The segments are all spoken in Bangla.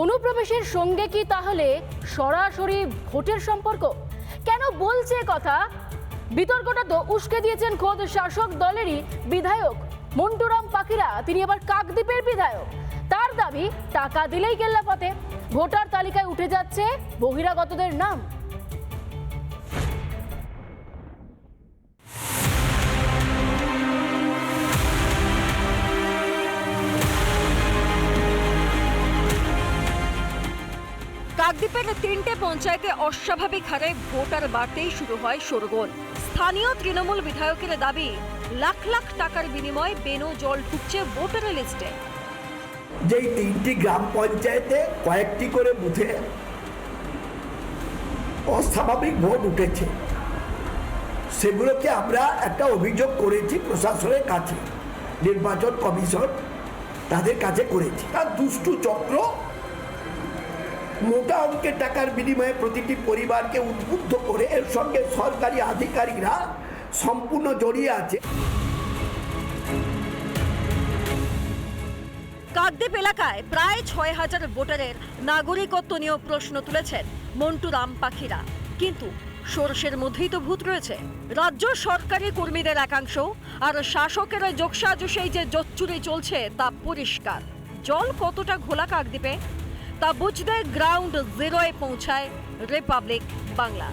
অনুপ্রবেশের সঙ্গে কি তাহলে সরাসরি ভোটের সম্পর্ক? কেন বলছে কথা? বিতর্কটা তো উস্কে দিয়েছেন খোদ শাসক দলেরই বিধায়ক। মন্টুরাম পাখিরা, তিনি আবার কাকদ্বীপের বিধায়ক। তার দাবি, টাকা দিলেই কেল্লা পথে ভোটার তালিকায় উঠে যাচ্ছে বহিরাগতদের নাম। কাকদ্বীপের তিনটে পঞ্চায়েতে অস্বাভাবিক হারে ভোটার বাড়তেই শুরু হয় শোরগোল। স্থানীয় তৃণমূল বিধায়কের দাবি, লাখ লাখ টাকার বিনিময়ে বেনো জল ঢুকছে ভোটার লিস্টে। যেই তিনটি গ্রাম পঞ্চায়েতে কয়েকটি করে বুথে অস্বাভাবিক ভোট উঠেছে, সেগুলোকে আমরা একটা অভিযোগ করেছি প্রশাসনের কাছে, নির্বাচন কমিশন তাদের কাছে করেছি। আর দুষ্টু চক্র মোটা অঙ্কের টাকার বিনিময়ে প্রতিটি পরিবারকে উদ্বুদ্ধ করে এর সঙ্গে সরকারি আধিকারিকরা সম্পূর্ণ জড়িয়ে আছে। কাকদ্বীপ এলাকায় প্রায় ছয় হাজার ভোটারের নাগরিকত্ব নিয়েও প্রশ্ন তুলেছেন মন্টু রাম পাখিরা। কিন্তু সোর্সের মধ্যেই তো ভূত রয়েছে। রাজ্য সরকারি কর্মীদের একাংশ আর শাসকের যোগসাজসেই যে জচ্চুরি চলছে তা পরিষ্কার। জল কতটা ঘোলা কাকদ্বীপে? তা বুঝতে গ্রাউন্ড জিরোয় পৌঁছায় রিপাবলিক বাংলা।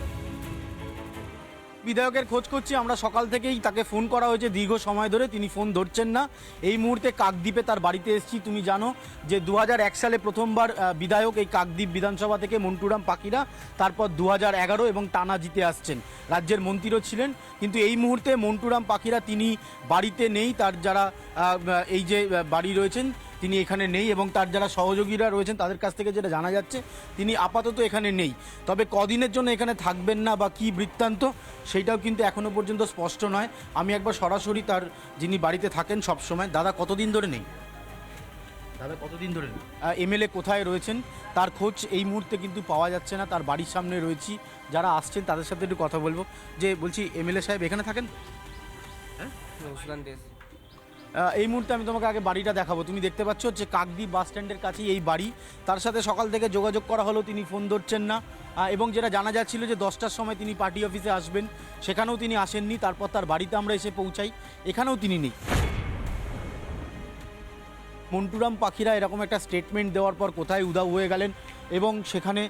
বিধায়কের খোঁজ করছি, আমরা সকাল থেকেই তাকে ফোন করা হয়েছে, দীর্ঘ সময় ধরে তিনি ফোন ধরছেন না। এই মুহূর্তে কাকদ্বীপে তার বাড়িতে এসেছি, তুমি জানো যে দু হাজার এক সালে প্রথমবার বিধায়ক এই কাকদ্বীপ বিধানসভা থেকে মন্টুরাম পাখিরা, তারপর দু এবং টানা জিতে আসছেন। রাজ্যের মন্ত্রীও ছিলেন, কিন্তু এই মুহূর্তে মন্টুরাম পাখিরা তিনি বাড়িতে নেই, তার যারা এই যে বাড়ি রয়েছেন তিনি এখানে নেই এবং তার যারা সহযোগীরা রয়েছেন তাদের কাছ থেকে যেটা জানা যাচ্ছে তিনি আপাতত এখানে নেই। তবে কদিনের জন্য এখানে থাকবেন না বা কি বৃত্তান্ত সেইটাও কিন্তু এখনও পর্যন্ত স্পষ্ট নয়। আমি একবার সরাসরি তার যিনি বাড়িতে থাকেন সব সময় দাদা কতদিন ধরে নেই? দাদা কতদিন ধরে নেই? এমএলএ কোথায় রয়েছেন? তার খোঁজ এই মুহূর্তে কিন্তু পাওয়া যাচ্ছে না। তার বাড়ির সামনে রয়েছি। যারা আসছেন তাদের সাথে একটু কথা বলব। যে বলছি এমএলএ সাহেব এখানে থাকেন? আহ, এই মুহূর্তে আমি তোমাকে আগে বাড়িটা দেখাবো। তুমি দেখতে পাচ্ছ হচ্ছে কাকদ্বীপ বাস স্ট্যান্ডের কাছেই এই বাড়ি। তার সাথে সকাল থেকে যোগাযোগ করা হলো, তিনি ফোন ধরছেন না। এবং যেটা জানা যাচ্ছিল যে দশটার সময় তিনি পার্টি অফিসে আসবেন, সেখানেও তিনি আসেননি। তারপর তার বাড়িতে আমরা এসে পৌঁছাই। এখানেও তিনি নেই। মন্টুরাম পাখিরা এরকম একটা স্টেটমেন্ট দেওয়ার পর কোথায় উদাও হয়ে গেলেন? এবং সেখানে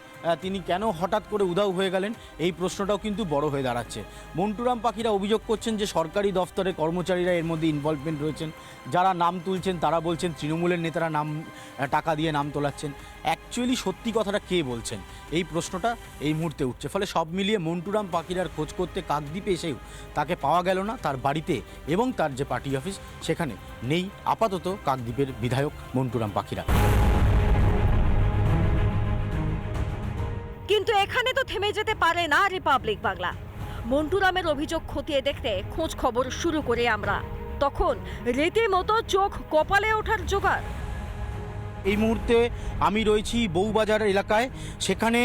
তিনি কেন হঠাৎ করে উদাও হয়ে গেলেন, এই প্রশ্নটাও কিন্তু বড় হয়ে দাঁড়াচ্ছে। মন্টুরাম পাখিরা অভিযোগ করছেন যে, সরকারি দফতরে কর্মচারীরা এর মধ্যে ইনভলভমেন্ট রয়েছেন। যারা নাম তুলছেন, তারা বলছেন তৃণমূলের নেতারা নাম টাকা দিয়ে নাম তোলাচ্ছেন। অ্যাকচুয়ালি সত্যি কথাটা কে বলছেন? এই প্রশ্নটা এই মুহূর্তে উঠছে। ফলে সব মিলিয়ে মন্টুরাম পাখিরার খোঁজ করতে কাকদ্বীপে এসেও তাকে পাওয়া গেল না। তার বাড়িতে এবং তার যে পার্টি অফিস, সেখানে নেই। আপাতত কাকদ্বীপের বিধায়ক মন্টুরাম পাখিরা। কিন্তু এখানে তো থেমে যেতে পারে না রিপাবলিক বাংলা। মন্টুরামের অভিযোগ খতিয়ে দেখতে খোঁজ খবর শুরু করে আমরা। তখন রীতিমতো চোখ কপালে ওঠার জোগাড়। এই মুহূর্তে আমি রয়েছি বউবাজার এলাকায়। সেখানে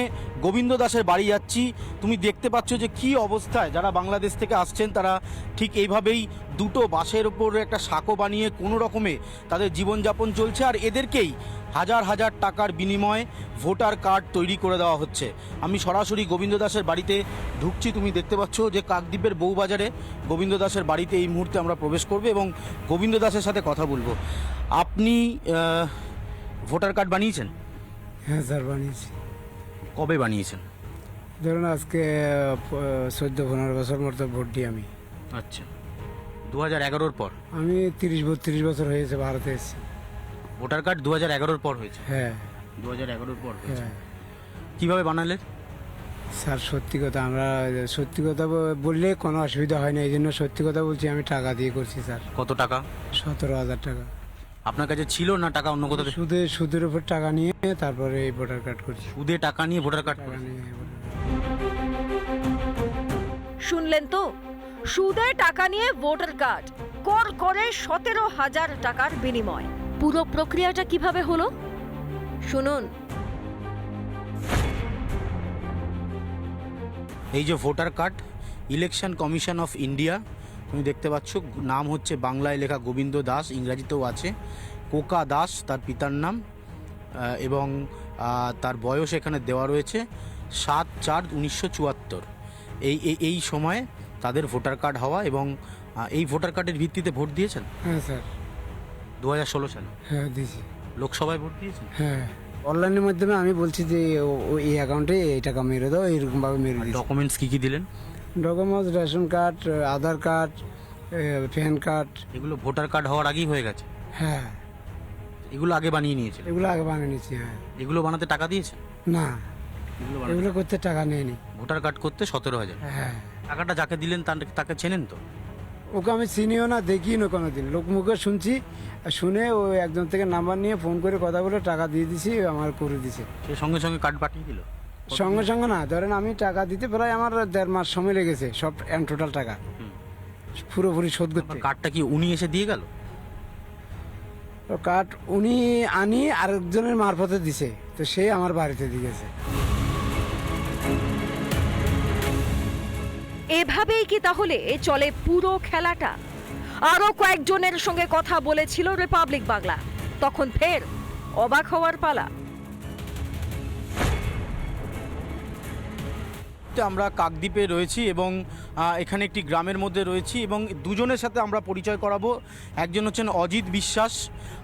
গোবিন্দ দাসের বাড়ি যাচ্ছি। তুমি দেখতে পাচ্ছ যে কি অবস্থায় যারা বাংলাদেশ থেকে আসছেন, তারা ঠিক এইভাবেই দুটো বাসের ওপর একটা সাঁকো বানিয়ে কোনো রকমে তাদের জীবনযাপন চলছে। আর এদেরকেই হাজার হাজার টাকার বিনিময়ে ভোটার কার্ড তৈরি করে দেওয়া হচ্ছে। আমি সরাসরি গোবিন্দ দাসের বাড়িতে ঢুকছি। তুমি দেখতে পাচ্ছ যে কাকদ্বীপের বউবাজারে গোবিন্দ দাসের বাড়িতে এই মুহূর্তে আমরা প্রবেশ করব এবং গোবিন্দ দাসের সাথে কথা বলব। আপনি ভোটার কার্ড বানিয়েছেন? হ্যাঁ স্যার বানিয়েছি। কবে বানিয়েছেন? ধরুন আজকে চোদ্দ পনেরো বছর মতো ভোট দিই আমি। আচ্ছা। দু হাজার এগারোর পর? আমি তিরিশ বত্রিশ বছর হয়েছে ভারতে এসেছি। ভোটার কার্ড দু হাজার এগারোর পর হয়েছে? হ্যাঁ। দু হাজার এগারোর পর হয়েছে। হ্যাঁ। কীভাবে বানালেন? স্যার সত্যি কথা আমরা সত্যি কথা বললে কোনো অসুবিধা হয় না এই জন্য সত্যি কথা বলছি আমি টাকা দিয়ে করছি স্যার। কত টাকা? সতেরো হাজার টাকা। আপনার কাছে ছিল না টাকা অন্য কোথাও থেকে? সুদে সুদের উপর টাকা নিয়ে তারপরে এই ভোটার কার্ড করছি। সুদে টাকা নিয়ে ভোটার কার্ড টাকা নিয়ে voter card। শুনলেন তো? সুদে টাকা নিয়ে ভোটার কার্ড কর করে সতেরো হাজার টাকার বিনিময়। পুরো প্রক্রিয়াটা কীভাবে হলো? শুনুন। এই যে voter card election commission of India তুমি দেখতে পাচ্ছ নাম হচ্ছে বাংলায় লেখা গোবিন্দ দাস ইংরাজিতেও আছে। কোকা দাস তার পিতার নাম এবং তার বয়স এখানে দেওয়া রয়েছে সাত চার উনিশশো চুয়াত্তর। এই এই- সময়ে তাদের ভোটার কার্ড হওয়া এবং এই ভোটার কার্ডের ভিত্তিতে ভোট দিয়েছেন? হ্যাঁ স্যার। দু হাজার ষোলো সালে। হ্যাঁ দিয়েছি। লোকসভায় ভোট দিয়েছেন? হ্যাঁ। অনলাইনের মাধ্যমে আমি বলছি যে এই অ্যাকাউন্টে এই টাকা মেরে দাও এরকমভাবে মেরে ডকুমেন্টস কী কী দিলেন? Documents ration card Aadhaar card PAN card. এগুলো ভোটার কার্ড হওয়ার আগেই হয়ে গেছে? হ্যাঁ। এগুলো আগে বানিয়ে নিয়েছিলেন? এগুলো আগে বানিয়ে নিচ্ছি হ্যাঁ। এগুলো বানাতে টাকা দিয়েছে না। এগুলো এগুলো করতে টাকা নেয়নি ভোটার কার্ড করতে সতেরো হাজার। হ্যাঁ। টাকাটা যাকে দিলেন তার- তাকে চেনেন তো? ওকে আমি চিনিও না দেখিও না কোনো দিন লোক মুখে শুনছি শুনে ও একজন থেকে নাম্বার নিয়ে ফোন করে কথা বলে টাকা দিয়ে দিছি আমার করে দিছে। সে সঙ্গে সঙ্গে কার্ড পাঠিয়ে দিল? সঙ্গে সঙ্গে না ধরেন আমি টাকা দিতে প্রায় আমার দেড় মাস সময় লেগেছে সব টোটাল টাকা। পুরোপুরি শোধ করতে। কার্ডটা কি উনি এসে দিয়ে গেল? তো কার্ড উনি আনি আরেকজনের মারফতে দিছে তো সে আমার বাড়িতে দিয়েছে এভাবেই কি তাহলে চলে পুরো খেলাটা? আরও কয়েকজনের সঙ্গে কথা বলেছিল রিপাবলিক বাংলা তখন ফের অবাক হওয়ার পালা। তো আমরা কাকদ্বীপে রয়েছি এবং এখানে একটি গ্রামের মধ্যে রয়েছি এবং দুজনের সাথে আমরা পরিচয় করাবো। একজন হচ্ছেন অজিত বিশ্বাস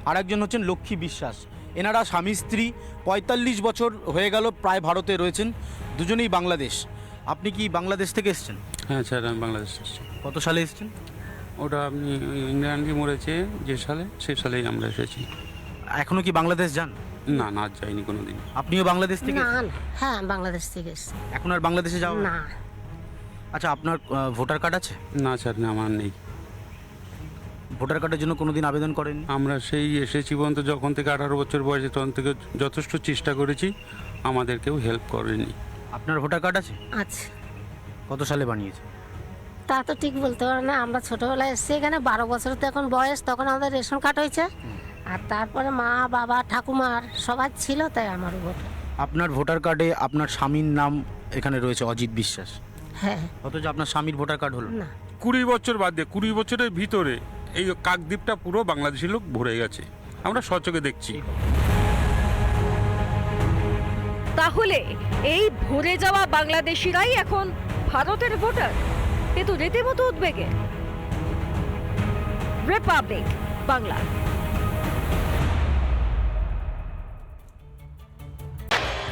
আর একজন হচ্ছেন লক্ষ্মী বিশ্বাস। এনারা স্বামী স্ত্রী পঁয়তাল্লিশ বছর হয়ে গেল প্রায় ভারতে রয়েছেন দুজনেই বাংলাদেশ। আপনি কি বাংলাদেশ থেকে এসছেন? হ্যাঁ স্যার আমি বাংলাদেশ এসেছি। কত সালে এসেছেন? ওটা আপনি ইংল্যান্ডে মরেছে যে সালে? সে সালেই আমরা এসেছি। এখনও কি বাংলাদেশ যান? না না আর যাইনি কোনো দিন আপনিও বাংলাদেশ থেকে না হ্যাঁ বাংলাদেশ থেকে এসছি। এখন আর বাংলাদেশে যাওয়া না। আচ্ছা আপনার ভোটার কার্ড আছে? না স্যার না আমার নেই। ভোটার কার্ডের জন্য কোনোদিন আবেদন করেন আমরা সেই এসেছি পর্যন্ত যখন থেকে আঠারো বছর বয়সে তখন থেকে যথেষ্ট চেষ্টা করেছি আমাদের কেউ হেল্প করেনি। আপনার ভোটার কার্ড আছে? আচ্ছা কত সালে বানিয়েছে? তা তো ঠিক বলতে পারো না আমরা ছোটবেলায় এসেছি এখানে বারো বছর তো এখন বয়স তখন আমাদের রেশন কার্ড হয়েছে। আর তারপরে মা বাবা ঠাকুমার সবাই ছিল তাই আমার ভোট আপনার ভোটার কার্ডে আপনার স্বামীর নাম এখানে রয়েছে অজিত বিশ্বাস। হ্যাঁ। অথচ আপনার স্বামীর ভোটার কার্ড হলো না। না। কুড়ি বছর বাদে কুড়ি বছরের ভিতরে এই কাকদ্বীপটা পুরো বাংলাদেশি লোক ভরে গেছে। আমরা সচকে দেখছি। তাহলে এই ভরে যাওয়া বাংলাদেশিরাই এখন ভারতের ভোটার? এ তো রীতিমতো উদ্বেগে। রিপাবলিক বাংলা।